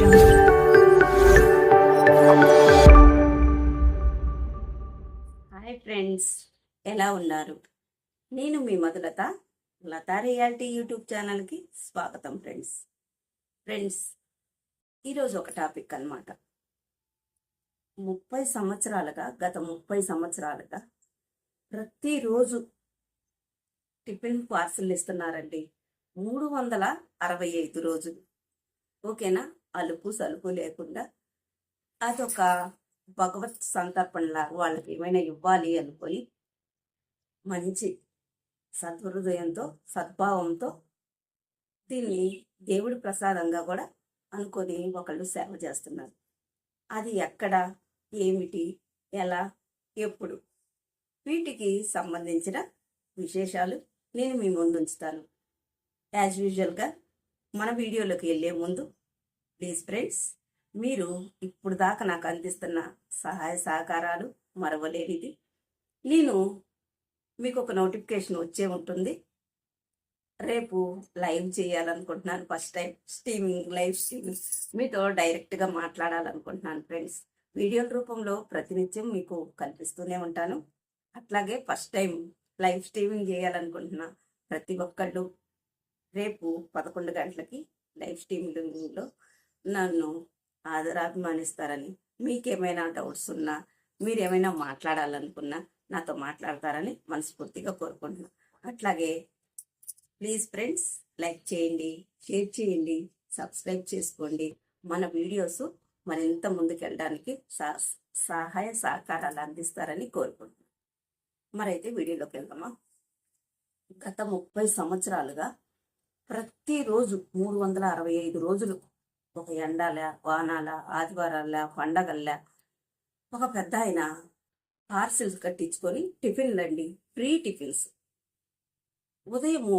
Hi friends ఎలా ఉన్నారు? నేను మీ మధులత. లతా రియాలిటీ యూట్యూబ్ ఛానల్కి స్వాగతం ఫ్రెండ్స్ ఫ్రెండ్స్ ఈరోజు ఒక టాపిక్ అన్నమాట. ముప్పై సంవత్సరాలుగా గత ముప్పై సంవత్సరాలుగా ప్రతిరోజు టిఫిన్ పార్సిల్ ఇస్తున్నారండి. మూడు వందల అరవై ఐదు రోజులు. ఓకేనా? అలుపు సలుపు లేకుండా అదొక భగవత్ సంతర్పణలా వాళ్ళకి ఏమైనా ఇవ్వాలి అనుకొని మంచి సద్హృదయంతో సద్భావంతో దీన్ని దేవుడి ప్రసాదంగా కూడా అనుకొని ఒకళ్ళు సేవ చేస్తున్నారు. అది ఎక్కడ ఏమిటి ఎలా ఎప్పుడు? వీటికి సంబంధించిన విశేషాలు నేను మీ ముందు ఉంచుతాను. యాజ్ యూజువల్గా మన వీడియోలోకి వెళ్ళే ముందు ప్లీజ్ ఫ్రెండ్స్ మీరు ఇప్పుడు దాకా నాకు అందిస్తున్న సహాయ సహకారాలు మరవలేనిది. నేను మీకు ఒక నోటిఫికేషన్ వచ్చే ఉంటుంది. రేపు లైవ్ చేయాలనుకుంటున్నాను. First time streaming live streaming మీతో డైరెక్ట్గా మాట్లాడాలనుకుంటున్నాను ఫ్రెండ్స్ వీడియోల రూపంలో ప్రతినిత్యం మీకు కల్పిస్తూనే ఉంటాను. అట్లాగే ఫస్ట్ టైం లైవ్ స్ట్రీమింగ్ చేయాలనుకుంటున్న ప్రతి ఒక్కళ్ళు రేపు పదకొండు గంటలకి లైవ్ స్ట్రీమింగ్లో నన్ను ఆదరాభిమానిస్తారని మీకేమైనా డౌట్స్ ఉన్నా మీరు ఏమైనా మాట్లాడాలనుకున్నా నాతో మాట్లాడతారని మనస్ఫూర్తిగా కోరుకుంటున్నాను అట్లాగే ప్లీజ్ ఫ్రెండ్స్ లైక్ చేయండి షేర్ చేయండి సబ్స్క్రైబ్ చేసుకోండి. మన వీడియోస్ మరింత ముందుకెళ్ళడానికి సహ- సహాయ సహకారాలు అందిస్తారని కోరుకుంటున్నాను మరైతే వీడియోలోకి వెళ్దామా? గత ముప్పై సంవత్సరాలుగా ప్రతిరోజు మూడు వందల అరవై ఐదు రోజులు ఒక ఎండాల వానాల ఆదివారాల పండగల్లా ఒక పెద్ద ఆయన పార్సిల్స్ కట్టించుకొని టిఫిన్లండి ఫ్రీ టిఫిన్స్. ఉదయము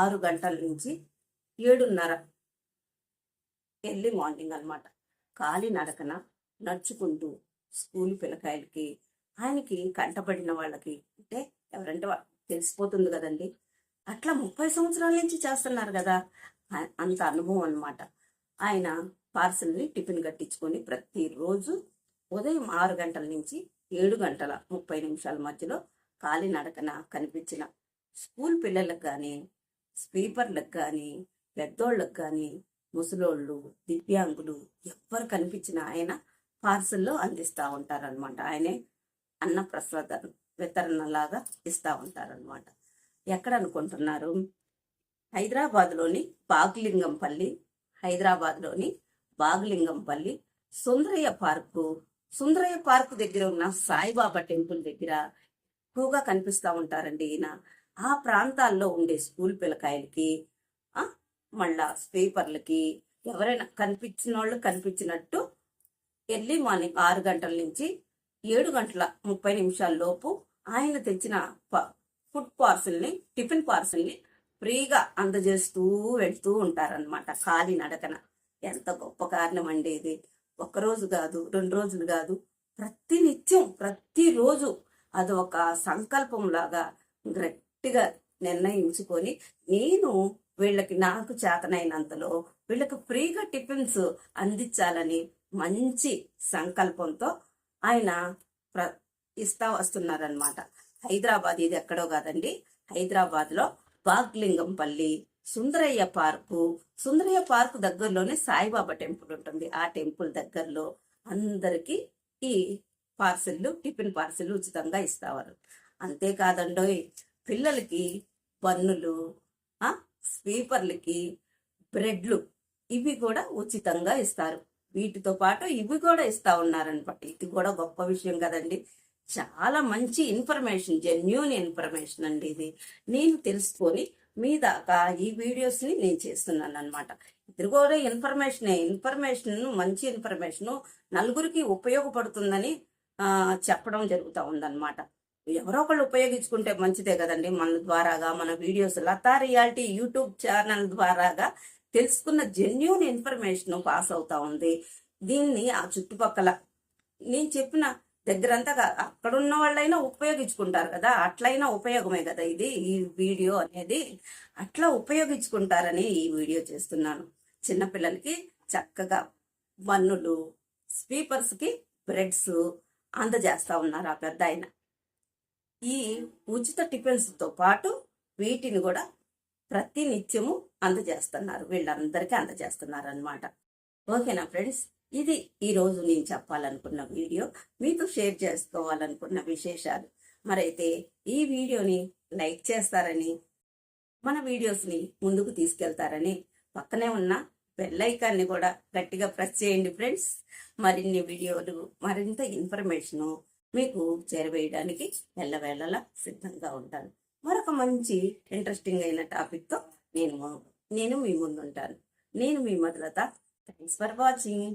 ఆరు గంటల నుంచి ఏడున్నర ఎర్లీ మార్నింగ్ అన్నమాట. కాలి నడకన నడుచుకుంటూ స్కూల్ పిల్లకాయలకి ఆయనకి కంటపడిన వాళ్ళకి అంటే ఎవరంటే తెలిసిపోతుంది కదండి. అట్లా ముప్పై సంవత్సరాల నుంచి చేస్తున్నారు కదా అంత అనుభవం అన్నమాట. ఆయన పార్సల్ని టిఫిన్ కట్టించుకొని ప్రతిరోజు ఉదయం ఆరు గంటల నుంచి ఏడు గంటల ముప్పై నిమిషాల మధ్యలో కాలినడకన కనిపించిన స్కూల్ పిల్లలకు కానీ స్వీపర్లకు కానీ పెద్దోళ్ళకు కానీ ముసలోళ్ళు దివ్యాంగులు ఎవ్వరు కనిపించిన ఆయన పార్సల్లో అందిస్తూ ఉంటారనమాట ఆయనే అన్న ప్రసాద వితరణలాగా ఇస్తూ ఉంటారనమాట ఎక్కడ అనుకుంటున్నారు? హైదరాబాద్లోని పాకులింగంపల్లి హైదరాబాద్లోని బాగ్లింగంపల్లి సుందరయ్య పార్కు. సుందరయ్య పార్క్ దగ్గర ఉన్న సాయిబాబా టెంపుల్ దగ్గర ఎక్కువగా కనిపిస్తూ ఉంటారండి ఈయన. ఆ ప్రాంతాల్లో ఉండే స్కూల్ పిల్లకాయలకి మళ్ళా స్వీపర్లకి ఎవరైనా కనిపించిన వాళ్ళు కనిపించినట్టు ఎర్లీ మార్నింగ్ ఆరు గంటల నుంచి ఏడు గంటల ముప్పై నిమిషాల లోపు ఆయన తెచ్చిన ప- ఫుడ్ పార్సిల్ని టిఫిన్ పార్సిల్ని ఫ్రీగా అందజేస్తూ వెళ్తూ ఉంటారనమాట ఖాళీ నడకన. ఎంత గొప్ప కారణం అండి ఇది. ఒక్కరోజు కాదు రెండు రోజులు కాదు ప్రతి నిత్యం ప్రతిరోజు అది ఒక సంకల్పంలాగా గట్టిగా నిర్ణయించుకొని నేను వీళ్ళకి నాకు చేతనైనంతలో వీళ్ళకి ఫ్రీగా టిఫిన్స్ అందించాలని మంచి సంకల్పంతో ఆయన ప్ర ఇస్తా వస్తున్నారనమాట హైదరాబాద్ ఇది ఎక్కడో కాదండి. హైదరాబాద్లో లో సుందరయ్య పార్కు. సుందరయ్య పార్కు దగ్గరలోనే సాయిబాబా టెంపుల్ ఉంటుంది. ఆ టెంపుల్ దగ్గరలో అందరికి ఈ పార్సిల్లు టిఫిన్ పార్సిల్ ఉచితంగా ఇస్తారు. అంతేకాదండోయ్ పిల్లలకి పన్నులు స్వీపర్లకి బ్రెడ్లు ఇవి కూడా ఉచితంగా ఇస్తారు. వీటితో పాటు ఇవి కూడా ఇస్తా ఉన్నారనమాట. ఇది కూడా గొప్ప విషయం కదండి. చాలా మంచి ఇన్ఫర్మేషన్ జెన్యున్ ఇన్ఫర్మేషన్ అండి ఇది. నేను తెలుసుకొని మీ దాకా ఈ వీడియోస్ని నేను చేస్తున్నాను అనమాట ఇద్దరు కూడా ఇన్ఫర్మేషన్ ఇన్ఫర్మేషన్ మంచి ఇన్ఫర్మేషన్ నలుగురికి ఉపయోగపడుతుందని చెప్పడం జరుగుతూ ఉందన్నమాట. ఎవరో ఒకళ్ళు ఉపయోగించుకుంటే మంచిదే కదండి. మన ద్వారాగా మన videos Latha reality YouTube channel ద్వారాగా తెలుసుకున్న జెన్యున్ ఇన్ఫర్మేషన్ పాస్ అవుతా ఉంది. దీన్ని ఆ చుట్టుపక్కల నేను చెప్పిన దగ్గరంతా అక్కడున్న వాళ్ళైనా ఉపయోగించుకుంటారు కదా. అట్లయినా ఉపయోగమే కదా ఇది ఈ వీడియో అనేది. అట్లా ఉపయోగించుకుంటారని ఈ వీడియో చేస్తున్నాను. చిన్నపిల్లలకి చక్కగా మన్నులు స్వీపర్స్కి బ్రెడ్స్ అందజేస్తా ఉన్నారు ఆ పెద్ద ఆయన ఈ ఉచిత టిఫిన్స్తో పాటు వీటిని కూడా ప్రతి నిత్యము అందజేస్తున్నారు. వీళ్ళందరికీ అందజేస్తున్నారు అనమాట ఓకేనా ఫ్రెండ్స్? ఇది ఈరోజు నేను చెప్పాలనుకున్న వీడియో. మీతో షేర్ చేసుకోవాలనుకున్న విశేషాలు. మరైతే ఈ వీడియోని లైక్ చేస్తారని మన వీడియోస్ని ముందుకు తీసుకెళ్తారని పక్కనే ఉన్న బెల్లైకాన్ని కూడా గట్టిగా ప్రెస్ చేయండి ఫ్రెండ్స్. మరిన్ని వీడియోలు మరింత ఇన్ఫర్మేషను మీకు చేరవేయడానికి ఎల్లవేళలా సిద్ధంగా ఉంటాను. మరొక మంచి ఇంట్రెస్టింగ్ అయిన టాపిక్తో నేను నేను మీ ముందుంటాను. నేను మీ మొదలత థ్యాంక్స్ ఫర్ వాచింగ్